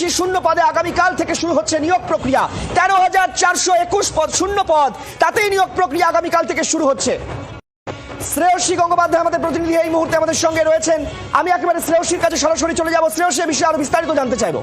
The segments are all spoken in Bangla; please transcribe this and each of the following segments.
বেশি শূন্য পদে আগামীকাল থেকে শুরু হচ্ছে নিয়োগ প্রক্রিয়া। তেরো হাজার চারশো একুশ পদ শূন্য পদ, তাতেই নিয়োগ প্রক্রিয়া আগামীকাল থেকে শুরু হচ্ছে। শ্রেয়সী গঙ্গোপাধ্যায় আমাদের প্রতিনিধি এই মুহূর্তে আমাদের সঙ্গে রয়েছেন। আমি একেবারে শ্রেয়সীর কাছে সরাসরি চলে যাব। শ্রেয়সী বিষয়ে আরও বিস্তারিত জানতে চাইব।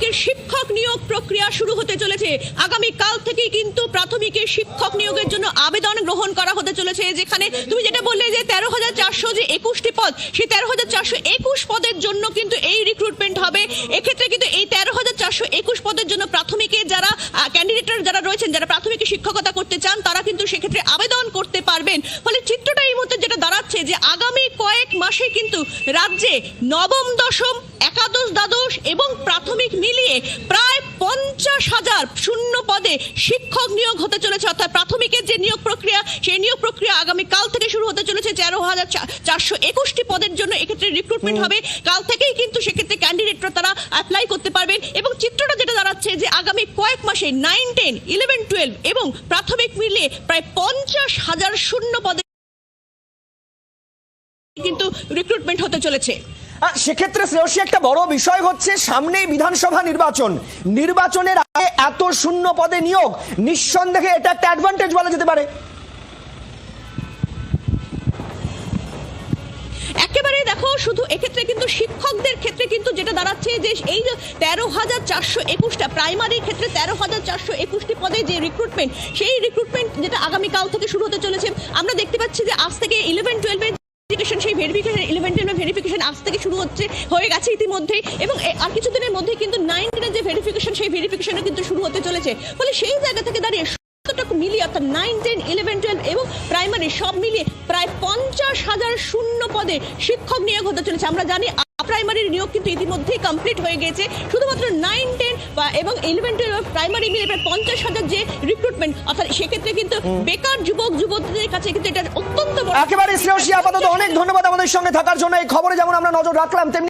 প্রাথমিকের শিক্ষক নিয়োগ প্রক্রিয়া শুরু হতে চলেছে। আগামী কাল থেকেই কিন্তু প্রাথমিকের শিক্ষক নিয়োগের জন্য আবেদন গ্রহণ করা হতে চলেছে, যেখানে তুমি যেটা বললে যে তেরো হাজার চারশো যে একুশটি পদ, সেই তেরো হাজার চারশো একুশ পদের জন্য কিন্তু এই রিক্রুটমেন্ট হবে। এক্ষেত্রে কিন্তু এই তেরো হাজার চারশো একুশ পদের জন্য প্রাথমিকে যারা ক্যান্ডিডেটরা যারা রয়েছেন, যারা প্রাথমিকে শিক্ষকতা করতে চান, তারা কিন্তু সেক্ষেত্রে আবেদন করতে পারবেন। ফলে চিত্রটা এই মুহূর্তে যেটা দাঁড়াচ্ছে যে আগামী কয়েক মাসে কিন্তু রাজ্যে নবম দশম একাদশ দ্বাদশ এবং প্রাথমিক মিলিয়ে প্রায় পঞ্চাশ হাজার শূন্য পদে শিক্ষক নিয়োগ হতে চলেছে। অর্থাৎ প্রাথমিকের যে নিয়োগ প্রক্রিয়া সেই নিয়োগ প্রক্রিয়া আগামী কাল থেকে শুরু হতে চলেছে। তেরো হাজার চারশো একুশটি পদের জন্য এক্ষেত্রে রিক্রুটমেন্ট হবে। কাল থেকেই কিন্তু সেক্ষেত্রে ক্যান্ডিডেটরা তারা অ্যাপ্লাই করতে পারবেন এবং চিত্রটা যেটা দাঁড়াচ্ছে যে আগামী কয়েক মাসে নাইন টেন ইলেভেন টুয়েলভ এবং প্রাথমিক মিলিয়ে প্রায় পঞ্চাশ হাজার শূন্য পদে কিন্তু রিক্রুটমেন্ট হতে চলেছে। সেক্ষেত্রে শ্রেয়সী একটা বড় বিষয় হচ্ছে সামনেই বিধানসভা নির্বাচন। নির্বাচনের আগে এত শূন্য পদে নিয়োগ নিঃসন্দেহে এটা একটা অ্যাডভান্টেজ বলা যেতে পারে। একেবারে দেখো শুধু এক্ষেত্রে কিন্তু শিক্ষকদের ক্ষেত্রে কিন্তু যেটা দাঁড়াচ্ছে যে এই যে তেরো হাজার চারশো একুশটা প্রাইমারির ক্ষেত্রে তেরো হাজার চারশো একুশটি পদে যে রিক্রুটমেন্ট সেই রিক্রুটমেন্ট যেটা আগামীকাল থেকে শুরু হতে চলেছে আমরা দেখতে পাচ্ছি যে আজ থেকে ইলেভেন টুয়েলভের ভেরিফিকেশন ইলেভেন টেনের ভেরিফিকেশন আজ থেকে শুরু হচ্ছে, হয়ে গেছে ইতিমধ্যেই। এবং আর কিছুদিনের মধ্যে কিন্তু নাইন টেনের যে ভেরিফিকেশন সেই ভেরিফিকেশনও কিন্তু শুরু হতে চলেছে। ফলে সেই জায়গা থেকে দাঁড়িয়ে কতটুকু মিলিয়ে, অর্থাৎ নাইন টেন ইলেভেন টুয়েলভ এবং প্রাইমারি সব মিলিয়ে প্রায় পঞ্চাশ হাজার শূন্য পদে শিক্ষক নিয়োগ হতে চলেছে। আমরা জানি প্রাইমারির নিয়োগ কিন্তু ইতিমধ্যেই কমপ্লিট হয়ে গেছে। শুধুমাত্র নাইন টেন এবং ইলেভেন টুয়েলভ প্রাইমারি মিলে প্রায় পঞ্চাশ হাজার যে রিক্রুটমেন্ট অর্থাৎ সেক্ষেত্রে কিন্তু বেকার যুবক যুবতীদের কাছে কিন্তু এটা অত্যন্ত একেবারে শ্রেয়সী আপাতত অনেক ধন্যবাদ আমাদের সঙ্গে থাকার জন্য। এই খবরে যেমন আমরা নজর রাখলাম তেমনি